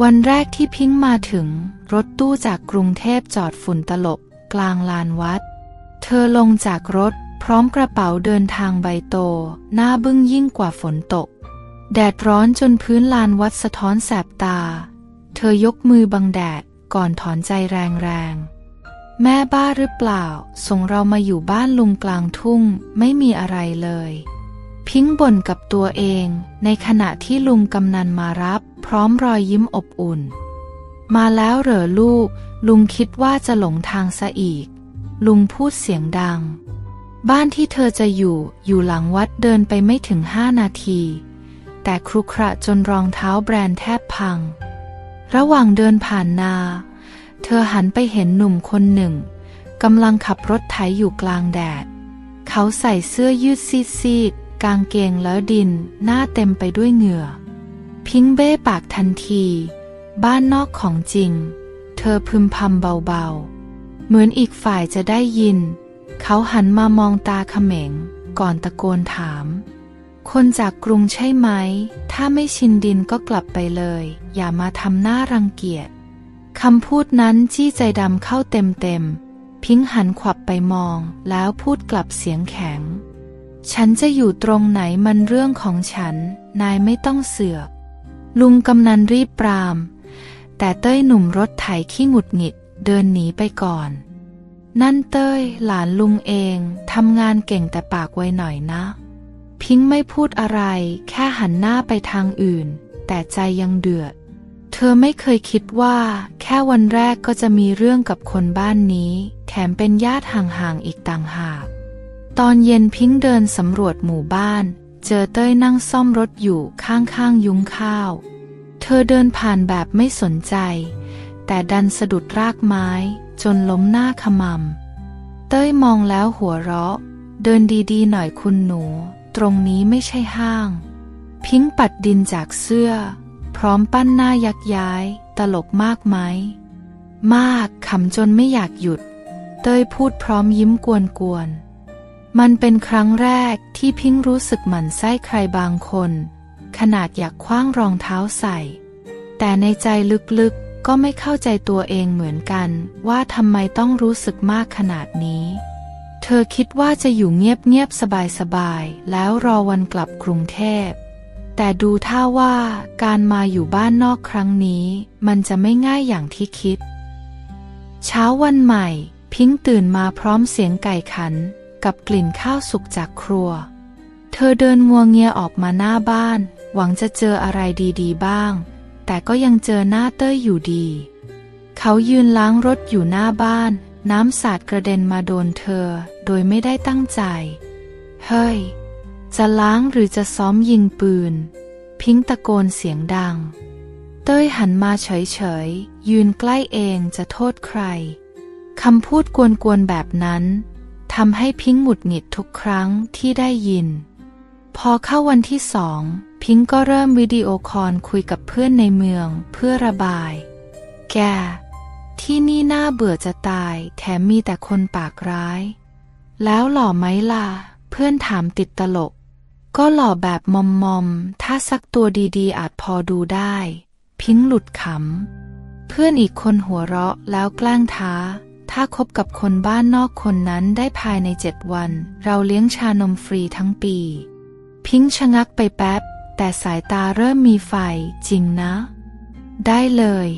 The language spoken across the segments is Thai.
วันแรกที่พิงมาถึง รถตู้จากกรุงเทพจอดฝุ่นตลบ กลางลานวัด เธอลงจากรถ พร้อมกระเป๋าเดินทางใบโต หน้าบึ้งยิ่งกว่าฝนตก แดดร้อนจนพื้นลานวัดสะท้อนแสบตา เธอยกมือบังแดดก่อนถอนใจแรงๆ แม่บ้าหรือเปล่า ส่งเรามาอยู่บ้านลุงกลางทุ่งไม่มีอะไรเลย พิงบ่นกับตัวเองในขณะที่ลุงกำนันมารับ พร้อมรอยยิ้มอบอุ่น มาแล้วเหรอลูก ลุงคิดว่าจะหลงทางซะอีก ลุงพูดเสียงดัง บ้านที่เธอจะอยู่อยู่หลังวัดเดินไปไม่ถึงห้านาที แต่ครุขระจนรองเท้าแบรนด์แทบพัง ระหว่างเดินผ่านนา เธอหันไปเห็นหนุ่มคนหนึ่งกำลังขับรถไถอยู่กลางแดด เขาใส่เสื้อยืดซีด กางเกงแล้วดิน หน้าเต็มไปด้วยเหงื่อ พิงเบ้ปากทันที บ้านนอกของจริง เธอพึมพำเบาๆ เหมือนอีกฝ่ายจะได้ยิน เขาหันมามองตาเขม็ง ก่อนตะโกนถาม คนจากกรุงใช่ไหม ถ้าไม่ชินดินก็กลับไปเลย อย่ามาทำหน้ารังเกียจคำพูดนั้นจี้ใจดำเข้าเต็มๆพิงหันขวับไปมองแล้วพูดกลับเสียงแข็ง ฉันจะอยู่ตรงไหนมันเรื่องของฉัน นายไม่ต้องเสือก ลุงกำนันรีบปราม แต่เต้ยหนุ่มรถไถขี้หงุดหงิดเดินหนีไปก่อน นั่นเต้ยหลานลุงเองทำงานเก่งแต่ปากไวหน่อยนะ พิงค์ไม่พูดอะไร แค่หันหน้าไปทางอื่น แต่ใจยังเดือด เธอไม่เคยคิดว่า แค่วันแรกก็จะมีเรื่องกับคนบ้านนี้ แถมเป็นญาติห่างๆอีกต่างหาก ตอนเย็นพิงค์เดินสำรวจหมู่บ้าน เจอเต้ยนั่งซ่อมรถอยู่ข้างๆยุ้งข้าว เธอเดินผ่านแบบไม่สนใจ แต่ดันสะดุดรากไม้จนล้มหน้าขมำเต้ยมองแล้วหัวเราะ เดินดีๆหน่อยคุณหนู ตรงนี้ไม่ใช่ห้าง พิงค์ปัดดินจากเสื้อ พร้อมปั้นหน้ายักย้าย ตลกมากไหม มากขำจนไม่อยากหยุด เต้ยพูดพร้อมยิ้มกวนๆ มันเป็นครั้งแรกที่พิงค์รู้สึกหมั่นไส้ใครบางคน ขนาดอยากคว้างรองเท้าใส่ แต่ในใจลึกๆก็ไม่เข้าใจตัวเองเหมือนกัน ว่าทำไมต้องรู้สึกมากขนาดนี้ เธอคิดว่าจะอยู่เงียบๆสบายๆแล้วรอวันกลับกรุงเทพ แต่ดูท่าว่าการมาอยู่บ้านนอกครั้งนี้ มันจะไม่ง่ายอย่างที่คิด เช้าวันใหม่ พิงค์ตื่นมาพร้อมเสียงไก่ขัน กับกลิ่นข้าวสุกจากครัว เธอเดินงัวเงียออกมาหน้าบ้าน หวังจะเจออะไรดีๆบ้าง แต่ก็ยังเจอหน้าเต้ยอยู่ดี เขายืนล้างรถอยู่หน้าบ้าน น้ำสาดกระเด็นมาโดนเธอ โดยไม่ได้ตั้งใจ เฮ้ย จะล้างหรือจะซ้อมยิงปืน พิงตะโกนเสียงดัง เต้ยหันมาเฉยๆ ยืนใกล้เองจะโทษใครคำพูดกวนๆแบบนั้น ทำให้พิงค์หงุดหงิดทุกครั้งที่ได้ยิน พอเข้าวันที่สอง พิงค์ก็เริ่มวิดีโอคอลคุยกับเพื่อนในเมืองเพื่อระบาย แก ที่นี่น่าเบื่อจะตาย แถมมีแต่คนปากร้าย แล้วหล่อไหมล่ะ เพื่อนถามติดตลก ก็หล่อแบบมอมมอมๆถ้าสักตัวดีๆ อาจพอดูได้ พิงค์หลุดขำ เพื่อนอีกคนหัวเราะแล้วแกล้งท้า ถ้าคบกับคนบ้านนอกคนนั้นได้ภายในเจ็ดวัน เราเลี้ยงชานมฟรีทั้งปี พิงค์ชะงักไปแป๊บ แต่สายตาเริ่มมีไฟจริงนะ ได้เลย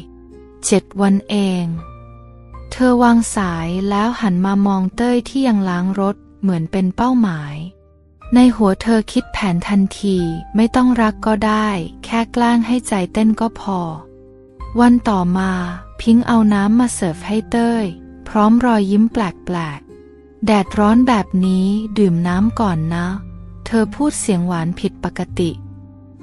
เจ็ดวันเอง เธอวางสายแล้วหันมามองเต้ยที่ยังล้างรถเหมือนเป็นเป้าหมาย ในหัวเธอคิดแผนทันทีไม่ต้องรักก็ได้ แค่กล้งให้ใจเต้นก็พอ วันต่อมาพิงค์เอาน้ำมาเสิร์ฟให้เต้ย พร้อมรอยยิ้มแปลกๆ แดดร้อนแบบนี้ดื่มน้ำก่อนนะ เธอพูดเสียงหวานผิดปกติ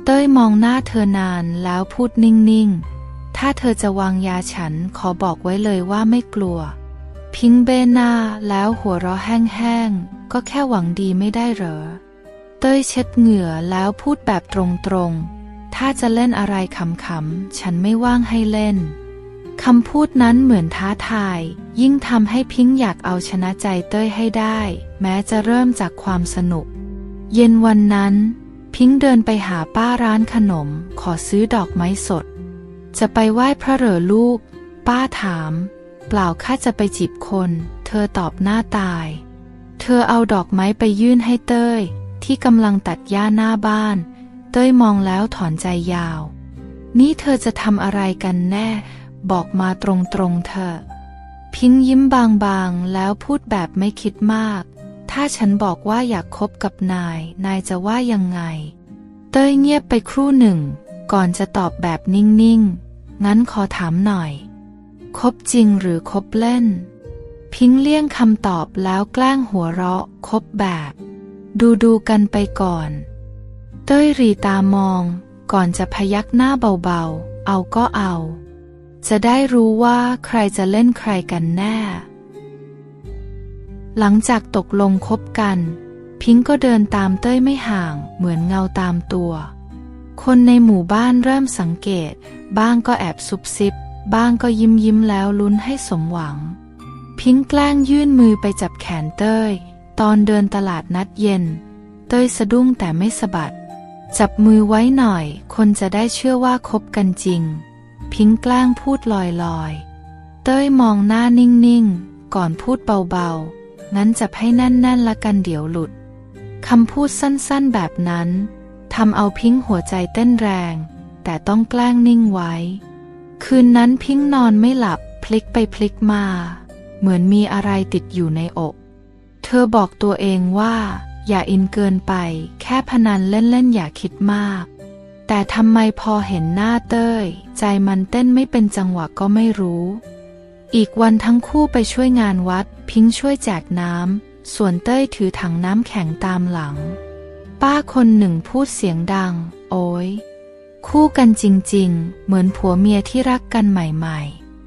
เต้ยมองหน้าเธอนานแล้วพูดนิ่งๆ ถ้าเธอจะวางยาฉันขอบอกไว้เลยว่าไม่กลัว พิงเบหน้าแล้วหัวเราะแห้งๆ ก็แค่หวังดีไม่ได้เหรอ เต้ยเช็ดเหงื่อแล้วพูดแบบตรงๆ ถ้าจะเล่นอะไรขำๆ ฉันไม่ว่างให้เล่นคำพูดนั้นเหมือนท้าทาย ยิ่งทำให้พิงค์อยากเอาชนะใจเต้ยให้ได้ แม้จะเริ่มจากความสนุก เย็นวันนั้น พิงค์เดินไปหาป้าร้านขนม ขอซื้อดอกไม้สด จะไปไหว้พระเหรอลูก ป้าถาม เปล่าข้าจะไปจีบคน เธอตอบหน้าตาย เธอเอาดอกไม้ไปยื่นให้เต้ย ที่กำลังตัดหญ้าหน้าบ้าน เต้ยมองแล้วถอนใจยาว นี่เธอจะทำอะไรกันแน่ บอกมาตรงๆเถอ พิงยิ้มบางๆ แล้วพูดแบบไม่คิดมาก ถ้าฉันบอกว่าอยากคบกับนาย นายจะว่ายังไง เต้ยเงียบไปครู่หนึ่ง ก่อนจะตอบแบบนิ่งๆ งั้นขอถามหน่อย คบจริงหรือคบเล่น พิงเลี่ยงคำตอบแล้วแกล้งหัวเราะ คบแบบ ดูดูๆกันไปก่อน เต้ยรีตามอง ก่อนจะพยักหน้าเบาๆ เอาก็เอา จะได้รู้ว่าใครจะเล่นใครกันแน่ หลังจากตกลงคบกัน พิงก็เดินตามเต้ยไม่ห่างเหมือนเงาตามตัว คนในหมู่บ้านเริ่มสังเกต บ้างก็แอบซุบซิบ บ้างก็ยิ้มยิ้มแล้วลุ้นให้สมหวัง พิงแกล้งยื่นมือไปจับแขนเต้ย ตอนเดินตลาดนัดเย็น เต้ยสะดุ้งแต่ไม่สะบัด จับมือไว้หน่อย คนจะได้เชื่อว่าคบกันจริง พิงแกล้งพูดลอยๆ เต้ยมองหน้านิ่งๆ ก่อนพูดเบาๆ งั้นจับให้แน่นๆละกันเดี๋ยวหลุด คำพูดสั้นๆแบบนั้นทำเอาพิงหัวใจเต้นแรง แต่ต้องแกล้งนิ่งไว้ คืนนั้นพิงนอนไม่หลับพลิกไปพลิกมา เหมือนมีอะไรติดอยู่ในอก เธอบอกตัวเองว่า อย่าอินเกินไป แค่พนันเล่นๆอย่าคิดมาก แต่ทำไมพอเห็นหน้าเต้ย ใจมันเต้นไม่เป็นจังหวะก็ไม่รู้ อีกวันทั้งคู่ไปช่วยงานวัด พิงช่วยแจกน้ำ ส่วนเต้ยถือถังน้ำแข็งตามหลัง ป้าคนหนึ่งพูดเสียงดัง โอ้ยคู่กันจริงๆ เหมือนผัวเมียที่รักกันใหม่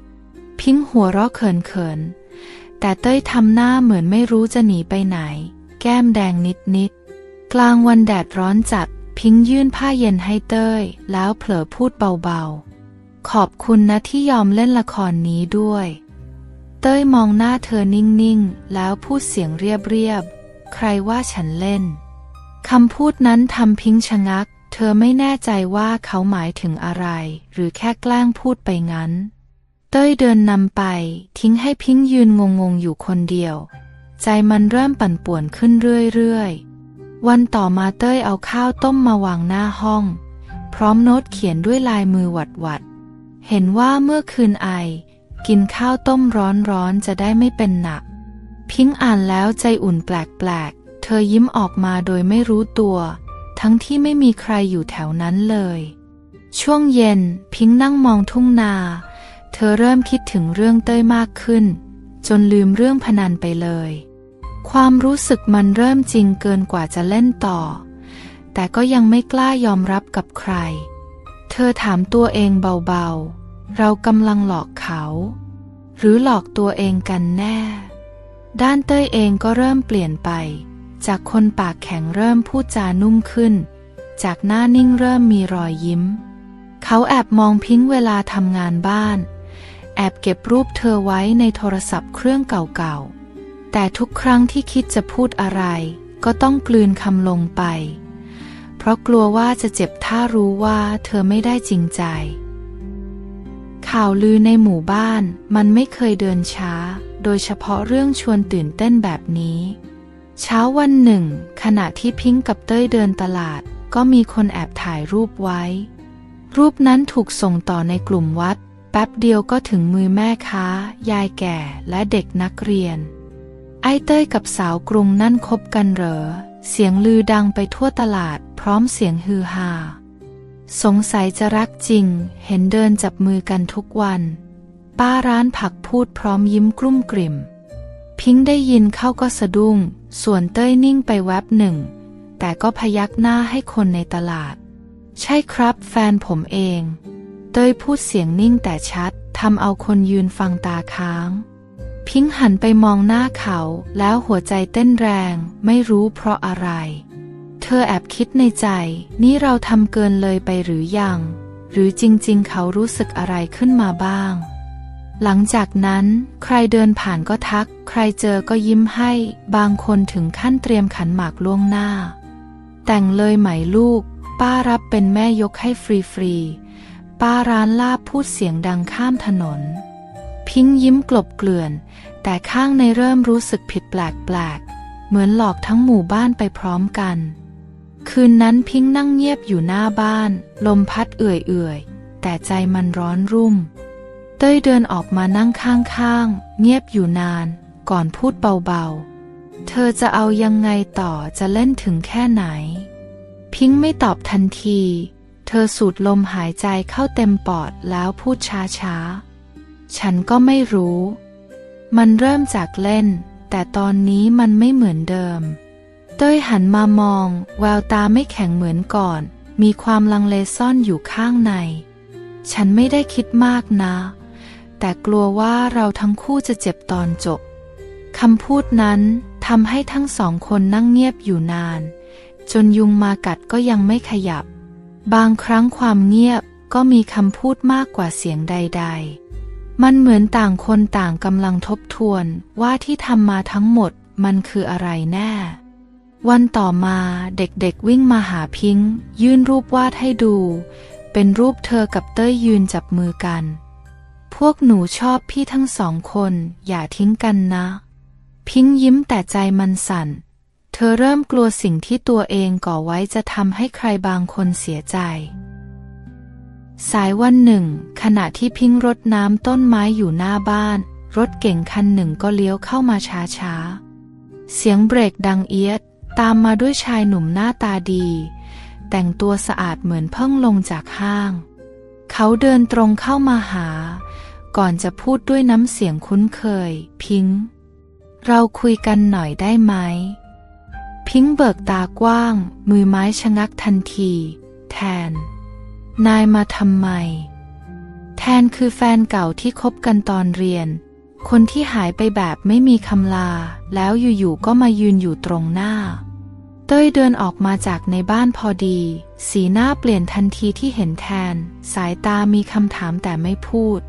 ๆ พิงหัวเราะเขินๆ แต่เต้ยทำหน้าเหมือนไม่รู้จะหนีไปไหน แก้มแดงนิดๆ กลางวันแดดร้อนจัด พิงยื่นผ้าเย็นให้เต้ย แล้วเผลอพูดเบาๆ ขอบคุณนะที่ยอมเล่นละครนี้ด้วย เต้ยมองหน้าเธอนิ่งๆ แล้วพูดเสียงเรียบๆ ใครว่าฉันเล่น คำพูดนั้นทำพิงชะงัก เธอไม่แน่ใจว่าเขาหมายถึงอะไร หรือแค่แกล้งพูดไปงั้น เต้ยเดินนำไป ทิ้งให้พิงยืนงงๆ อยู่คนเดียว ใจมันเริ่มปั่นป่วนขึ้นเรื่อยๆ วันต่อมาเต้ยเอาข้าวต้มมาวางหน้าห้อง พร้อมโน้ตเขียนด้วยลายมือหวัดๆเห็นว่าเมื่อคืนไอ กินข้าวต้มร้อนๆจะได้ไม่เป็นหนัก พิงอ่านแล้วใจอุ่นแปลกๆ เธอยิ้มออกมาโดยไม่รู้ตัว ทั้งที่ไม่มีใครอยู่แถวนั้นเลย ช่วงเย็นพิงนั่งมองทุ่งนา เธอเริ่มคิดถึงเรื่องเต้ยมากขึ้น จนลืมเรื่องพนันไปเลย ความรู้สึกมันเริ่มจริงเกินกว่าจะเล่นต่อ แต่ก็ยังไม่กล้ายอมรับกับใคร เธอถามตัวเองเบาๆ เรากำลังหลอกเขา หรือหลอกตัวเองกันแน่ ด้านเต้ยเองก็เริ่มเปลี่ยนไป จากคนปากแข็งเริ่มพูดจานุ่มขึ้น จากหน้านิ่งเริ่มมีรอยยิ้ม เขาแอบมองพิงเวลาทำงานบ้าน แอบเก็บรูปเธอไว้ในโทรศัพท์เครื่องเก่าๆ แต่ทุกครั้งที่คิดจะพูดอะไร ก็ต้องกลืนคำลงไป เพราะกลัวว่าจะเจ็บถ้ารู้ว่าเธอไม่ได้จริงใจ ข่าวลือในหมู่บ้านมันไม่เคยเดินช้า โดยเฉพาะเรื่องชวนตื่นเต้นแบบนี้ เช้าวันหนึ่ง ขณะที่พิงกับเต้ยเดินตลาด ก็มีคนแอบถ่ายรูปไว้ รูปนั้นถูกส่งต่อในกลุ่มวัด แป๊บเดียวก็ถึงมือแม่ค้ายายแก่และเด็กนักเรียน ไอ้เต้ยกับสาวกรุงนั่นคบกันเหรอ เสียงลือดังไปทั่วตลาด พร้อมเสียงฮือฮา สงสัยจะรักจริง เห็นเดินจับมือกันทุกวัน ป้าร้านผักพูดพร้อมยิ้มกลุ้มกลิ่ม พิงได้ยินเข้าก็สะดุ้ง ส่วนเต้ยนิ่งไปแวบหนึ่ง แต่ก็พยักหน้าให้คนในตลาด ใช่ครับแฟนผมเอง เต้ยพูดเสียงนิ่งแต่ชัดทำเอาคนยืนฟังตาค้าง พิงหันไปมองหน้าเขาแล้วหัวใจเต้นแรงไม่รู้เพราะอะไร เธอแอบคิดในใจ นี่เราทำเกินเลยไปหรือยัง หรือจริงๆ เขารู้สึกอะไรขึ้นมาบ้าง หลังจากนั้นใครเดินผ่านก็ทัก ใครเจอก็ยิ้มให้ บางคนถึงขั้นเตรียมขันหมากล่วงหน้า แต่งเลยไหมลูก ป้ารับเป็นแม่ยกให้ฟรีๆป้าร้านลาบพูดเสียงดังข้ามถนน พิงยิ้มกลบเกลื่อน แต่ข้างในเริ่มรู้สึกผิดแปลกๆ เหมือนหลอกทั้งหมู่บ้านไปพร้อมกัน คืนนั้นพิงนั่งเงียบอยู่หน้าบ้าน ลมพัดเอื่อยๆ แต่ใจมันร้อนรุ่ม เต้ยเดินออกมานั่งข้างๆ เงียบอยู่นาน ก่อนพูดเบาๆ เธอจะเอายังไงต่อจะเล่นถึงแค่ไหน พิงไม่ตอบทันที เธอสูดลมหายใจเข้าเต็มปอดแล้วพูดช้าๆ ฉันก็ไม่รู้ มันเริ่มจากเล่น แต่ตอนนี้มันไม่เหมือนเดิม เต้ยหันมามอง แววตาไม่แข็งเหมือนก่อน มีความลังเลซ่อนอยู่ข้างใน ฉันไม่ได้คิดมากนะ แต่กลัวว่าเราทั้งคู่จะเจ็บตอนจบคำพูดนั้นทำให้ทั้งสองคนนั่งเงียบอยู่นาน จนยุงมากัดก็ยังไม่ขยับ บางครั้งความเงียบก็มีคำพูดมากกว่าเสียงใด ๆ มันเหมือนต่างคนต่างกำลังทบทวนว่าที่ทำมาทั้งหมดมันคืออะไรแน่ วันต่อมาเด็กๆวิ่งมาหาพิงค์ยื่นรูปวาดให้ดู เป็นรูปเธอกับเต้ยยืนจับมือกัน พวกหนูชอบพี่ทั้งสองคน อย่าทิ้งกันนะ พิงค์ยิ้มแต่ใจมันสั่น เธอเริ่มกลัวสิ่งที่ตัวเองก่อไว้จะทำให้ใครบางคนเสียใจ สายวันหนึ่ง ขณะที่พิงรดน้ำต้นไม้อยู่หน้าบ้าน รถเก่งคันหนึ่งก็เลี้ยวเข้ามาช้าๆ เสียงเบรกดังเอียด ตามมาด้วยชายหนุ่มหน้าตาดี แต่งตัวสะอาดเหมือนเพิ่งลงจากห้าง เขาเดินตรงเข้ามาหา ก่อนจะพูดด้วยน้ำเสียงคุ้นเคย พิง เราคุยกันหน่อยได้ไหม พิงเบิกตากว้าง มือไม้ชะงักทันที แทน นายมาทำไม แทนคือแฟนเก่าที่คบกันตอนเรียน คนที่หายไปแบบไม่มีคำลา แล้วอยู่ๆก็มายืนอยู่ตรงหน้า เต้ยเดินออกมาจากในบ้านพอดี สีหน้าเปลี่ยนทันทีที่เห็นแทน สายตามีคำถามแต่ไม่พูด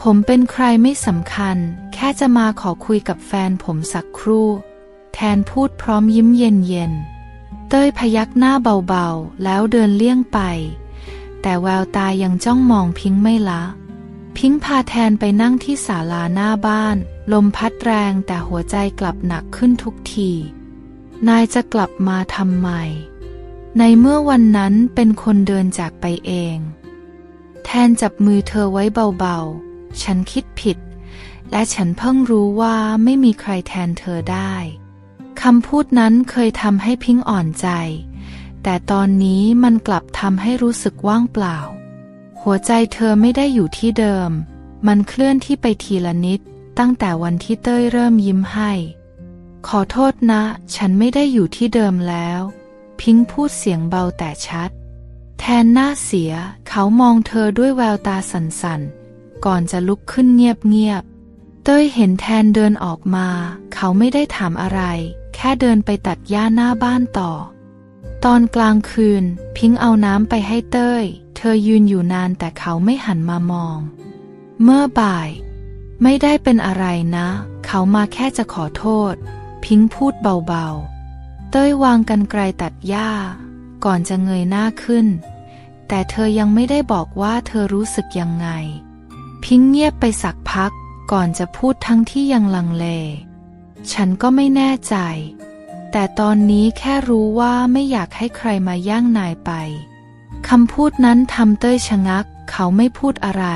ผมเป็นใครไม่สำคัญ แค่จะมาขอคุยกับแฟนผมสักครู่ แทนพูดพร้อมยิ้มเย็นๆเต้ยพยักหน้าเบาๆ แล้วเดินเลี่ยงไป แต่แววตายังจ้องมองพิงค์ไม่ละ พิงค์พาแทนไปนั่งที่ศาลาหน้าบ้าน ลมพัดแรงแต่หัวใจกลับหนักขึ้นทุกที นายจะกลับมาทำไม ในเมื่อวันนั้นเป็นคนเดินจากไปเอง แทนจับมือเธอไว้เบาๆ ฉันคิดผิด และฉันเพิ่งรู้ว่าไม่มีใครแทนเธอได้คำพูดนั้นเคยทำให้พิงค์อ่อนใจ แต่ตอนนี้มันกลับทำให้รู้สึกว่างเปล่า หัวใจเธอไม่ได้อยู่ที่เดิม มันเคลื่อนที่ไปทีละนิด ตั้งแต่วันที่เต้ยเริ่มยิ้มให้ ขอโทษนะ ฉันไม่ได้อยู่ที่เดิมแล้ว พิงค์พูดเสียงเบาแต่ชัด แทนหน้าเสียเขามองเธอด้วยแววตาสั่นๆ ก่อนจะลุกขึ้นเงียบๆ เต้ยเห็นแทนเดินออกมา เขาไม่ได้ถามอะไร แค่เดินไปตัดหญ้าหน้าบ้านต่อ ตอนกลางคืน พิงค์เอาน้ำไปให้เต้ย เธอยืนอยู่นานแต่เขาไม่หันมามอง เมื่อบ่าย ไม่ได้เป็นอะไรนะ เขามาแค่จะขอโทษ พิงค์พูดเบาๆ เต้ยวางกันไกลตัดหญ้า ก่อนจะเงยหน้าขึ้น แต่เธอยังไม่ได้บอกว่าเธอรู้สึกยังไง พิงค์เงียบไปสักพัก ก่อนจะพูดทั้งที่ยังลังเล ฉันก็ไม่แน่ใจ แต่ตอนนี้แค่รู้ว่าไม่อยากให้ใครมาย่างนายไป คำพูดนั้นทำเต้ยชะงัก เขาไม่พูดอะไร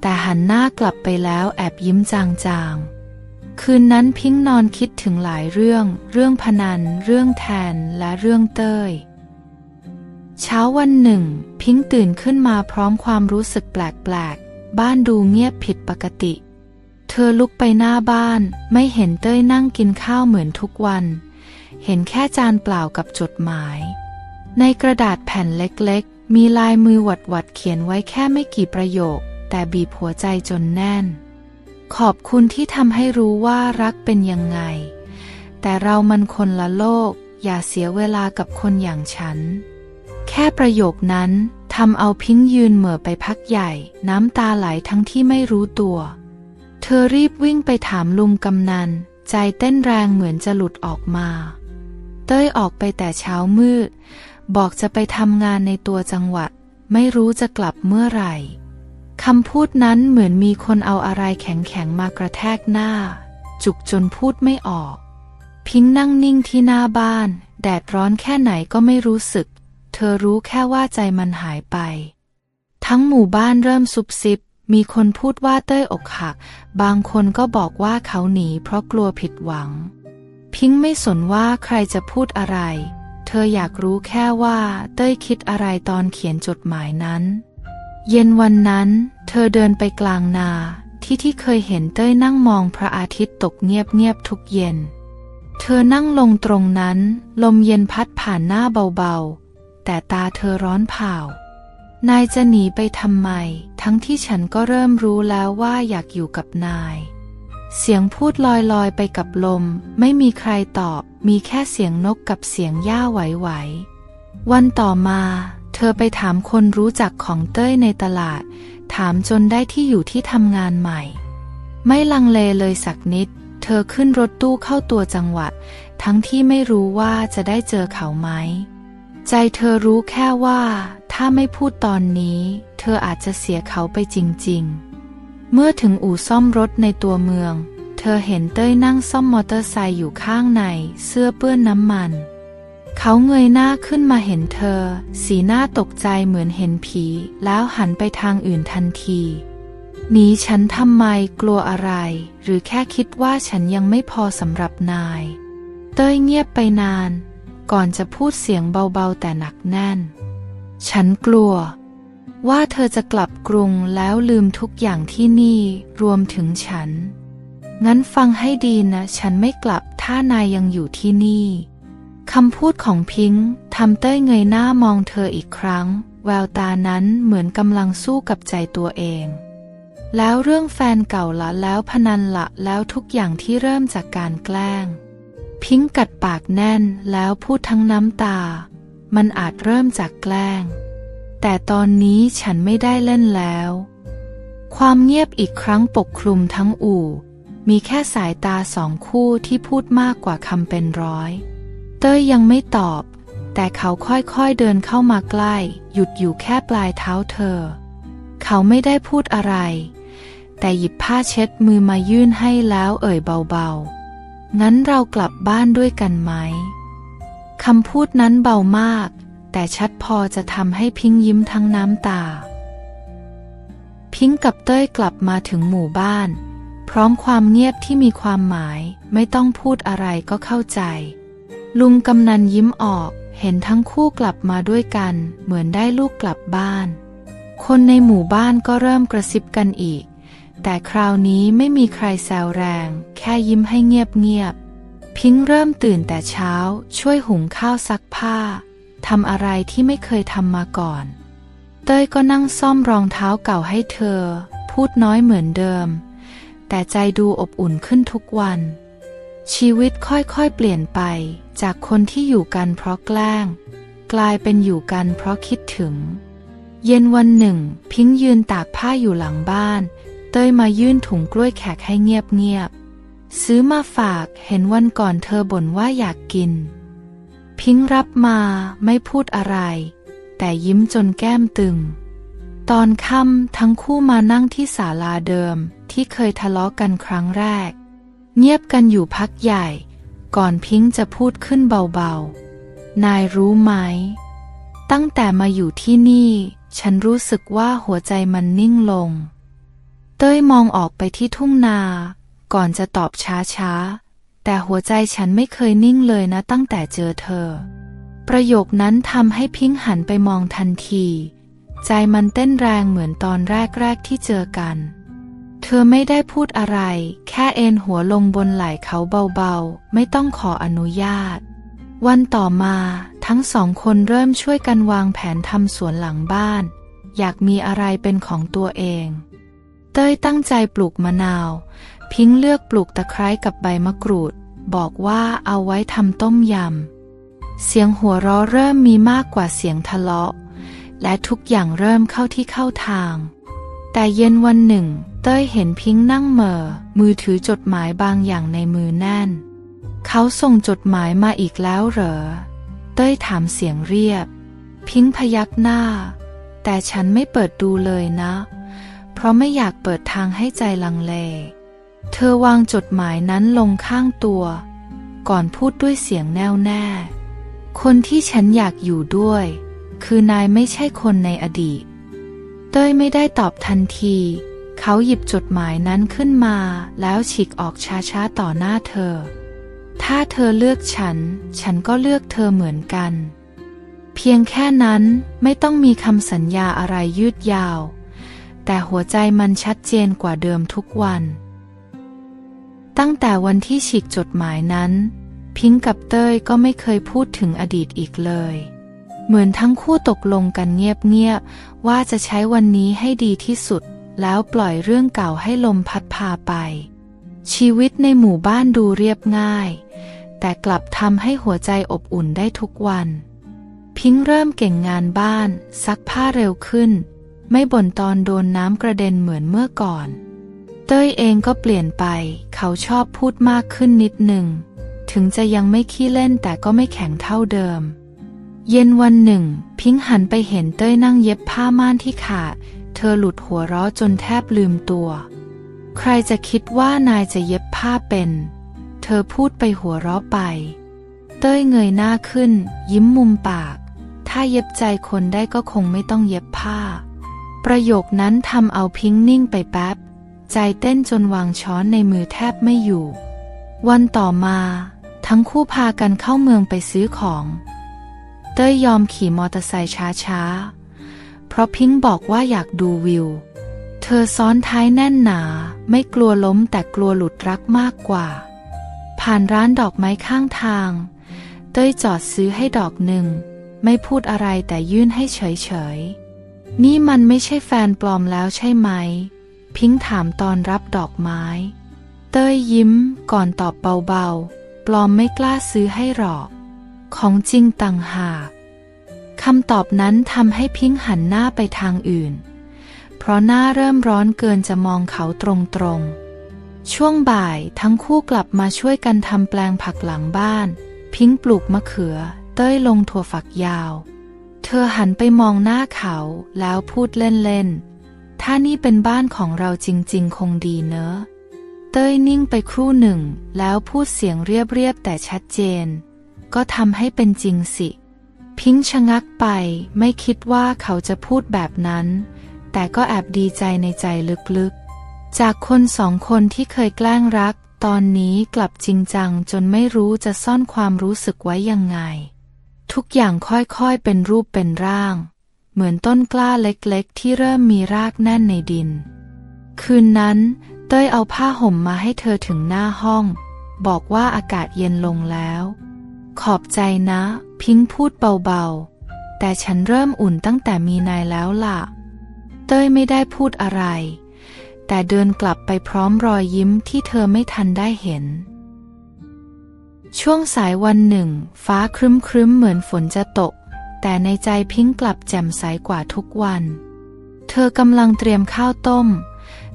แต่หันหน้ากลับไปแล้วแอบยิ้มจางๆ คืนนั้นพิงค์นอนคิดถึงหลายเรื่อง เรื่องพนัน เรื่องแทน และเรื่องเต้ย เช้าวันหนึ่ง พิงค์ตื่นขึ้นมาพร้อมความรู้สึกแปลกๆ บ้านดูเงียบผิดปกติ เธอลุกไปหน้าบ้าน ไม่เห็นเต้ยนั่งกินข้าวเหมือนทุกวัน เห็นแค่จานเปล่ากับจดหมาย ในกระดาษแผ่นเล็กๆ มีลายมือหวัดๆเขียนไว้แค่ไม่กี่ประโยค แต่บีบหัวใจจนแน่น ขอบคุณที่ทำให้รู้ว่ารักเป็นยังไง แต่เรามันคนละโลก อย่าเสียเวลากับคนอย่างฉัน แค่ประโยคนั้นทำเอาพิงยืนเหม่อไปพักใหญ่ น้ำตาไหลทั้งที่ไม่รู้ตัว เธอรีบวิ่งไปถามลุงกำนัน ใจเต้นแรงเหมือนจะหลุดออกมา เต้ยออกไปแต่เช้ามืด บอกจะไปทำงานในตัวจังหวัด ไม่รู้จะกลับเมื่อไหร่คำพูดนั้นเหมือนมีคนเอาอะไรแข็งๆมากระแทกหน้า จุกจนพูดไม่ออก พิงนั่งนิ่งที่หน้าบ้าน แดดร้อนแค่ไหนก็ไม่รู้สึก เธอรู้แค่ว่าใจมันหายไป ทั้งหมู่บ้านเริ่มซุบซิบ มีคนพูดว่าเต้ยอกหัก บางคนก็บอกว่าเขาหนีเพราะกลัวผิดหวัง พิงค์ไม่สนว่าใครจะพูดอะไร เธออยากรู้แค่ว่าเต้ยคิดอะไรตอนเขียนจดหมายนั้น เย็นวันนั้น เธอเดินไปกลางนาที่ที่เคยเห็นเต้ยนั่งมองพระอาทิตย์ตกเงียบๆทุกเย็น เธอนั่งลงตรงนั้น ลมเย็นพัดผ่านหน้าเบาๆ แต่ตาเธอร้อนเผา นายจะหนีไปทำไม ทั้งที่ฉันก็เริ่มรู้แล้วว่าอยากอยู่กับนาย เสียงพูดลอยๆไปกับลม ไม่มีใครตอบ มีแค่เสียงนกกับเสียงหญ้าไหวๆ วันต่อมา เธอไปถามคนรู้จักของเต้ยในตลาด ถามจนได้ที่อยู่ที่ทำงานใหม่ ไม่ลังเลเลยสักนิด เธอขึ้นรถตู้เข้าตัวจังหวัด ทั้งที่ไม่รู้ว่าจะได้เจอเขาไหม ใจเธอรู้แค่ว่าถ้าไม่พูดตอนนี้ เธออาจจะเสียเขาไปจริง ๆ เมื่อถึงอู่ซ่อมรถในตัวเมือง เธอเห็นเต้ยนั่งซ่อมมอเตอร์ไซค์อยู่ข้างในเสื้อเปื้อนน้ำมัน เขาเงยหน้าขึ้นมาเห็นเธอ สีหน้าตกใจเหมือนเห็นผี แล้วหันไปทางอื่นทันทีหนีฉันทำไมกลัวอะไร หรือแค่คิดว่าฉันยังไม่พอสำหรับนาย เต้ยเงียบไปนาน ก่อนจะพูดเสียงเบาๆแต่หนักแน่น ฉันกลัว ว่าเธอจะกลับกรุงแล้วลืมทุกอย่างที่นี่รวมถึงฉัน งั้นฟังให้ดีนะ ฉันไม่กลับถ้านายยังอยู่ที่นี่คำพูดของพิงค์ทำเต้ยเงยหน้ามองเธออีกครั้ง แววตานั้นเหมือนกำลังสู้กับใจตัวเอง แล้วเรื่องแฟนเก่าละแล้วพนันละแล้วทุกอย่างที่เริ่มจากการแกล้ง พิงกัดปากแน่นแล้วพูดทั้งน้ำตา มันอาจเริ่มจากแกล้ง แต่ตอนนี้ฉันไม่ได้เล่นแล้ว ความเงียบอีกครั้งปกคลุมทั้งอู่ มีแค่สายตาสองคู่ที่พูดมากกว่าคำเป็นร้อย เต้ยยังไม่ตอบ แต่เขาค่อยๆเดินเข้ามาใกล้ หยุดอยู่แค่ปลายเท้าเธอ เขาไม่ได้พูดอะไร แต่หยิบผ้าเช็ดมือมายื่นให้แล้วเอ่ยเบาๆ งั้นเรากลับบ้านด้วยกันไหม คำพูดนั้นเบามาก แต่ชัดพอจะทำให้พิงยิ้มทั้งน้ำตา พิงกับเต้ยกลับมาถึงหมู่บ้าน พร้อมความเงียบที่มีความหมาย ไม่ต้องพูดอะไรก็เข้าใจ ลุงกำนันยิ้มออก เห็นทั้งคู่กลับมาด้วยกัน เหมือนได้ลูกกลับบ้าน คนในหมู่บ้านก็เริ่มกระซิบกันอีก แต่คราวนี้ไม่มีใครแซวแรง แค่ยิ้มให้เงียบๆ พิงค์เริ่มตื่นแต่เช้า ช่วยหุงข้าวซักผ้า ทำอะไรที่ไม่เคยทำมาก่อน เต้ยก็นั่งซ่อมรองเท้าเก่าให้เธอ พูดน้อยเหมือนเดิม แต่ใจดูอบอุ่นขึ้นทุกวัน ชีวิตค่อยๆเปลี่ยนไป จากคนที่อยู่กันเพราะแกล้ง กลายเป็นอยู่กันเพราะคิดถึง เย็นวันหนึ่ง พิงค์ยืนตากผ้าอยู่หลังบ้าน เต้ยมายื่นถุงกล้วยแขกให้เงียบๆ ซื้อมาฝากเห็นวันก่อนเธอบ่นว่าอยากกิน พิงค์รับมาไม่พูดอะไร แต่ยิ้มจนแก้มตึง ตอนค่ำทั้งคู่มานั่งที่ศาลาเดิมที่เคยทะเลาะกันครั้งแรก เงียบกันอยู่พักใหญ่ ก่อนพิงค์จะพูดขึ้นเบาๆ นายรู้ไหม ตั้งแต่มาอยู่ที่นี่ ฉันรู้สึกว่าหัวใจมันนิ่งลง เต้ยมองออกไปที่ทุ่งนา ก่อนจะตอบช้าๆ แต่หัวใจฉันไม่เคยนิ่งเลยนะตั้งแต่เจอเธอ ประโยคนั้นทำให้พิงหันไปมองทันที ใจมันเต้นแรงเหมือนตอนแรกๆที่เจอกัน เธอไม่ได้พูดอะไร แค่เอนหัวลงบนไหล่เขาเบาๆ ไม่ต้องขออนุญาต วันต่อมาทั้งสองคนเริ่มช่วยกันวางแผนทำสวนหลังบ้าน อยากมีอะไรเป็นของตัวเอง ต้ยตั้งใจปลูกมะนาว พิงค์เลือกปลูกตะไคร้กับใบมะกรูด บอกว่าเอาไว้ทำต้มยำ เสียงหัวเราะเริ่มมีมากกว่าเสียงทะเลาะ และทุกอย่างเริ่มเข้าที่เข้าทาง แต่เย็นวันหนึ่ง เต้ยเห็นพิงค์นั่งเมอมือถือจดหมายบางอย่างในมือแน่น เขาส่งจดหมายมาอีกแล้วเหรอ เต้ยถามเสียงเรียบ พิงค์พยักหน้า แต่ฉันไม่เปิดดูเลยนะ เพราะไม่อยากเปิดทางให้ใจลังเล เธอวางจดหมายนั้นลงข้างตัว ก่อนพูดด้วยเสียงแน่วแน่ คนที่ฉันอยากอยู่ด้วย คือนายไม่ใช่คนในอดีต เต้ยไม่ได้ตอบทันที เขาหยิบจดหมายนั้นขึ้นมาแล้วฉีกออกช้าๆต่อหน้าเธอ ถ้าเธอเลือกฉัน ฉันก็เลือกเธอเหมือนกัน เพียงแค่นั้นไม่ต้องมีคำสัญญาอะไรยืดยาว แต่หัวใจมันชัดเจนกว่าเดิมทุกวัน ตั้งแต่วันที่ฉีกจดหมายนั้น พิงกับเต้ยก็ไม่เคยพูดถึงอดีตอีกเลย เหมือนทั้งคู่ตกลงกันเงียบๆว่าจะใช้วันนี้ให้ดีที่สุด แล้วปล่อยเรื่องเก่าให้ลมพัดพาไป ชีวิตในหมู่บ้านดูเรียบง่าย แต่กลับทำให้หัวใจอบอุ่นได้ทุกวันพิงค์เริ่มเก่งงานบ้าน ซักผ้าเร็วขึ้น ไม่บ่นตอนโดนน้ำกระเด็นเหมือนเมื่อก่อน เต้ยเองก็เปลี่ยนไป เขาชอบพูดมากขึ้นนิดหนึ่ง ถึงจะยังไม่ขี้เล่นแต่ก็ไม่แข็งเท่าเดิม เย็นวันหนึ่ง พิงหันไปเห็นเต้ยนั่งเย็บผ้าม่านที่ขาด เธอหลุดหัวเราะจนแทบลืมตัว ใครจะคิดว่านายจะเย็บผ้าเป็น เธอพูดไปหัวเราะไป เต้ยเงยหน้าขึ้น ยิ้มมุมปาก ถ้าเย็บใจคนได้ก็คงไม่ต้องเย็บผ้า ประโยคนั้นทำเอาพิงค์นิ่งไปแป๊บ ใจเต้นจนวางช้อนในมือแทบไม่อยู่ วันต่อมา ทั้งคู่พากันเข้าเมืองไปซื้อของ เต้ยยอมขี่มอเตอร์ไซค์ช้าๆ เพราะพิงค์บอกว่าอยากดูวิว เธอซ้อนท้ายแน่นหนา ไม่กลัวล้มแต่กลัวหลุดรักมากกว่า ผ่านร้านดอกไม้ข้างทาง เต้ยจอดซื้อให้ดอกหนึ่ง ไม่พูดอะไรแต่ยื่นให้เฉยๆ นี่มันไม่ใช่แฟนปลอมแล้วใช่ไหม พิงถามตอนรับดอกไม้ เต้ยยิ้มก่อนตอบเบาๆ ปลอมไม่กล้าซื้อให้หรอก ของจริงต่างหากคำตอบนั้นทำให้พิงหันหน้าไปทางอื่น เพราะหน้าเริ่มร้อนเกินจะมองเขาตรงๆ ช่วงบ่ายทั้งคู่กลับมาช่วยกันทำแปลงผักหลังบ้าน พิงปลูกมะเขือ เต้ยลงถั่วฝักยาว เธอหันไปมองหน้าเขาแล้วพูดเล่นๆ ถ้านี่เป็นบ้านของเราจริงๆ คงดีเนอะ เต้ยนิ่งไปครู่หนึ่ง แล้วพูดเสียงเรียบๆ แต่ชัดเจน ก็ทำให้เป็นจริงสิ พิงชะงักไปไม่คิดว่าเขาจะพูดแบบนั้น แต่ก็แอบดีใจในใจลึกๆ จากคนสองคนที่เคยแกล้งรัก ตอนนี้กลับจริงจังจนไม่รู้จะซ่อนความรู้สึกไว้ยังไง ทุกอย่างค่อยๆเป็นรูปเป็นร่าง เหมือนต้นกล้าเล็กๆ ที่เริ่มมีรากแน่นในดิน คืนนั้น เต้ยเอาผ้าห่มมาให้เธอถึงหน้าห้อง บอกว่าอากาศเย็นลงแล้ว ขอบใจนะ พิงค์พูดเบาๆ แต่ฉันเริ่มอุ่นตั้งแต่มีนายแล้วล่ะ เต้ยไม่ได้พูดอะไร แต่เดินกลับไปพร้อมรอยยิ้มที่เธอไม่ทันได้เห็น ช่วงสายวันหนึ่ง ฟ้าครึ้มครึ้มเหมือนฝนจะตก แต่ในใจพิงกลับแจ่มใสกว่าทุกวัน เธอกำลังเตรียมข้าวต้ม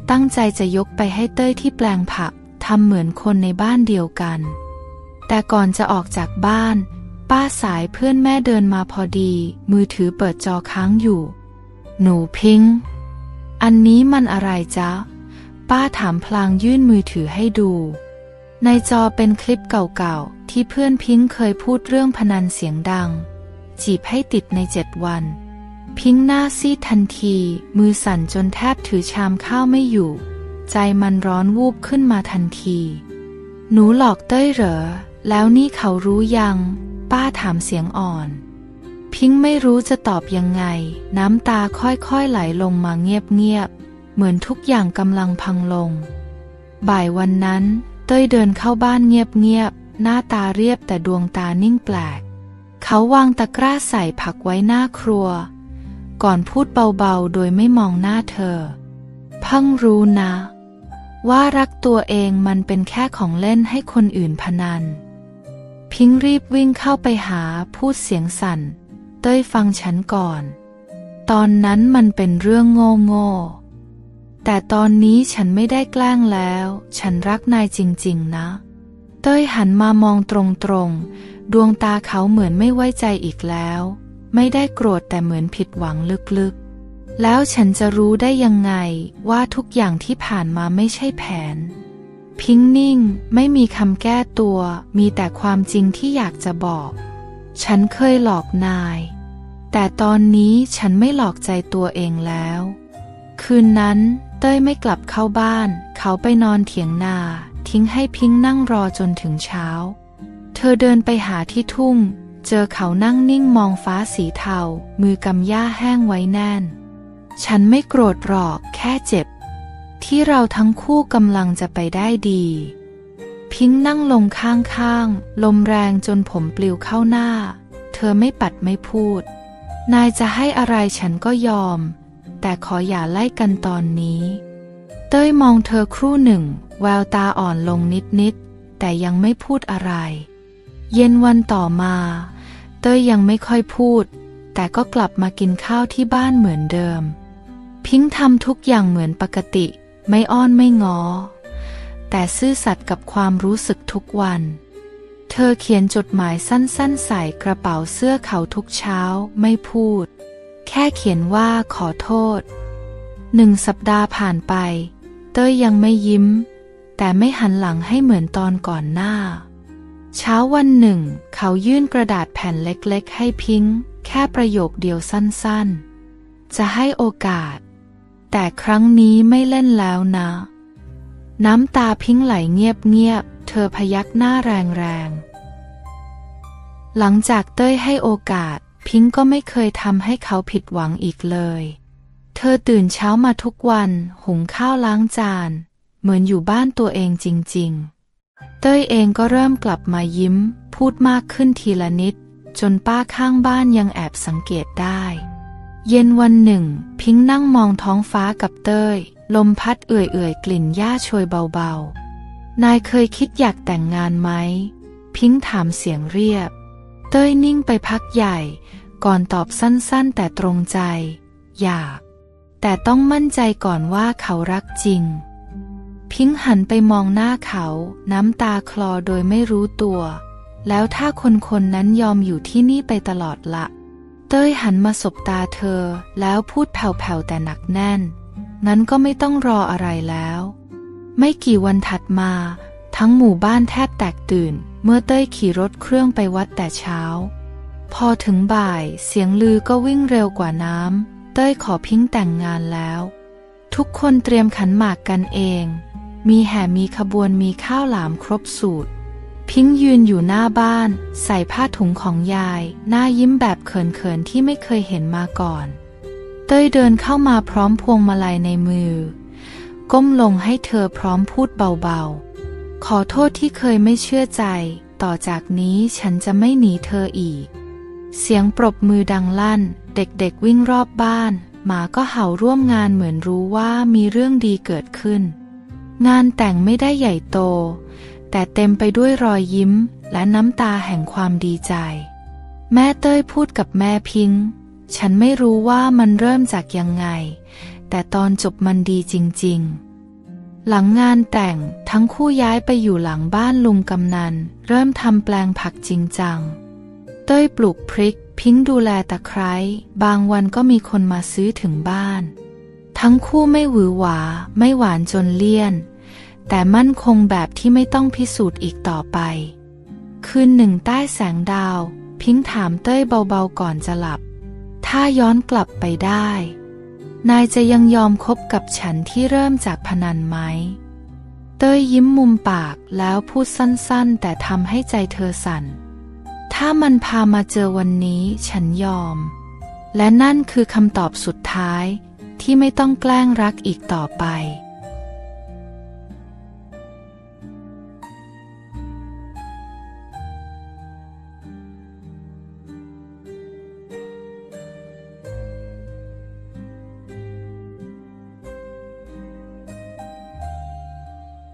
ตั้งใจจะยกไปให้เต้ยที่แปลงผักทำเหมือนคนในบ้านเดียวกัน แต่ก่อนจะออกจากบ้าน ป้าสายเพื่อนแม่เดินมาพอดี มือถือเปิดจอค้างอยู่ หนูพิง อันนี้มันอะไรจ๊ะ ป้าถามพลางยื่นมือถือให้ดู ในจอเป็นคลิปเก่าๆ ที่เพื่อนพิงค์เคยพูดเรื่องพนันเสียงดัง จีบให้ติดในเจ็ดวัน พิงค์หน้าซีดทันที มือสั่นจนแทบถือชามข้าวไม่อยู่ ใจมันร้อนวูบขึ้นมาทันที หนูหลอกเต้ยเหรอ แล้วนี่เขารู้ยัง ป้าถามเสียงอ่อน พิงค์ไม่รู้จะตอบยังไง น้ำตาค่อยๆไหลลงมาเงียบๆ เหมือนทุกอย่างกำลังพังลง บ่ายวันนั้น ต้ยเดินเข้าบ้านเงียบๆ หน้าตาเรียบแต่ดวงตานิ่งแปลก เขาวางตะกร้าใส่ผักไว้หน้าครัว ก่อนพูดเบาๆ โดยไม่มองหน้าเธอ เพิ่งรู้นะ ว่ารักตัวเองมันเป็นแค่ของเล่นให้คนอื่นพนัน พิงรีบวิ่งเข้าไปหาพูดเสียงสั่น เต้ยฟังฉันก่อน ตอนนั้นมันเป็นเรื่องโง่โง่ แต่ตอนนี้ฉันไม่ได้แกล้งแล้ว ฉันรักนายจริง ๆ นะ เต้ยหันมามองตรงๆ ดวงตาเขาเหมือนไม่ไว้ใจอีกแล้ว ไม่ได้โกรธแต่เหมือนผิดหวังลึกๆ แล้วฉันจะรู้ได้ยังไงว่าทุกอย่างที่ผ่านมาไม่ใช่แผน พิงนิ่งไม่มีคำแก้ตัว มีแต่ความจริงที่อยากจะบอก ฉันเคยหลอกนาย แต่ตอนนี้ฉันไม่หลอกใจตัวเองแล้ว คืนนั้น เต้ยไม่กลับเข้าบ้าน เขาไปนอนเถียงนา ทิ้งให้พิงนั่งรอจนถึงเช้า เธอเดินไปหาที่ทุ่ง เจอเขานั่งนิ่งมองฟ้าสีเทา มือกำหญ้าแห้งไว้แน่น ฉันไม่โกรธหรอก แค่เจ็บ ที่เราทั้งคู่กำลังจะไปได้ดี พิงนั่งลงข้างๆ ลมแรงจนผมปลิวเข้าหน้า เธอไม่ปัดไม่พูด นายจะให้อะไรฉันก็ยอม แต่ขออย่าไล่กันตอนนี้ เต้ยมองเธอครู่หนึ่ง แววตาอ่อนลงนิดๆ แต่ยังไม่พูดอะไร เย็นวันต่อมา เต้ยยังไม่ค่อยพูด แต่ก็กลับมากินข้าวที่บ้านเหมือนเดิม พิงทำทุกอย่างเหมือนปกติ ไม่อ้อนไม่งอ แต่ซื่อสัตย์กับความรู้สึกทุกวันเธอเขียนจดหมายสั้นๆ ใส่กระเป๋าเสื้อเขาทุกเช้าไม่พูด แค่เขียนว่าขอโทษ หนึ่งสัปดาห์ผ่านไป เต้ยยังไม่ยิ้ม แต่ไม่หันหลังให้เหมือนตอนก่อนหน้า เช้าวันหนึ่ง เขายื่นกระดาษแผ่นเล็กๆ ให้พิงค์แค่ประโยคเดียวสั้นๆ จะให้โอกาส แต่ครั้งนี้ไม่เล่นแล้วนะ น้ำตาพิงค์ไหลเงียบๆ เธอพยักหน้าแรงๆ หลังจากเต้ยให้โอกาส พิงก็ไม่เคยทำให้เขาผิดหวังอีกเลย เธอตื่นเช้ามาทุกวัน หุงข้าวล้างจาน เหมือนอยู่บ้านตัวเองจริงๆ เต้ยเองก็เริ่มกลับมายิ้ม พูดมากขึ้นทีละนิด จนป้าข้างบ้านยังแอบสังเกตได้ เย็นวันหนึ่ง พิงค์นั่งมองท้องฟ้ากับเต้ย ลมพัดเอื่อยๆ กลิ่นหญ้าโชยเบาๆ นายเคยคิดอยากแต่งงานไหม พิงค์ถามเสียงเรียบ เต้ยนิ่งไปพักใหญ่ ก่อนตอบสั้นๆ แต่ตรงใจ อยาก แต่ต้องมั่นใจก่อนว่าเขารักจริง พิงหันไปมองหน้าเขาน้ำตาคลอโดยไม่รู้ตัว แล้วถ้าคนคนนั้นยอมอยู่ที่นี่ไปตลอดละ เต้ยหันมาสบตาเธอ แล้วพูดแผ่วๆแต่หนักแน่นนั้นก็ไม่ต้องรออะไรแล้ว ไม่กี่วันถัดมา ทั้งหมู่บ้านแทบแตกตื่น เมื่อเต้ยขี่รถเครื่องไปวัดแต่เช้า พอถึงบ่ายเสียงลือก็วิ่งเร็วกว่าน้ำเต้ยขอพิงค์แต่งงานแล้ว ทุกคนเตรียมขันหมากกันเอง มีแห่มีขบวนมีข้าวหลามครบสูตร พิงค์ยืนอยู่หน้าบ้าน ใส่ผ้าถุงของยาย หน้ายิ้มแบบเขินๆที่ไม่เคยเห็นมาก่อน เต้ยเดินเข้ามาพร้อมพวงมาลัยในมือ ก้มลงให้เธอพร้อมพูดเบาๆ ขอโทษที่เคยไม่เชื่อใจ ต่อจากนี้ฉันจะไม่หนีเธออีก เสียงปรบมือดังลั่น เด็กๆวิ่งรอบบ้าน หมาก็เห่าร่วมงานเหมือนรู้ว่ามีเรื่องดีเกิดขึ้น งานแต่งไม่ได้ใหญ่โต แต่เต็มไปด้วยรอยยิ้ม และน้ำตาแห่งความดีใจ แม่เต้ยพูดกับแม่พิง ฉันไม่รู้ว่ามันเริ่มจากยังไง แต่ตอนจบมันดีจริง ๆ หลังงานแต่งทั้งคู่ย้ายไปอยู่หลังบ้านลุงกำนัน เริ่มทำแปลงผักจริงจัง เต้ยปลูกพริก พิงดูแลตะไคร้ บางวันก็มีคนมาซื้อถึงบ้าน ทั้งคู่ไม่หวือหวา ไม่หวานจนเลี่ยน แต่มั่นคงแบบที่ไม่ต้องพิสูจน์อีกต่อไป คืนหนึ่งใต้แสงดาว พิงถามเต้ยเบาๆก่อนจะหลับ ถ้าย้อนกลับไปได้ นายจะยังยอมคบกับฉันที่เริ่มจากพนันไหม เต้ยยิ้มมุมปากแล้วพูดสั้นๆ แต่ทำให้ใจเธอสั่น ถ้ามันพามาเจอวันนี้ฉันยอม และนั่นคือคำตอบสุดท้ายที่ไม่ต้องแกล้งรักอีกต่อไป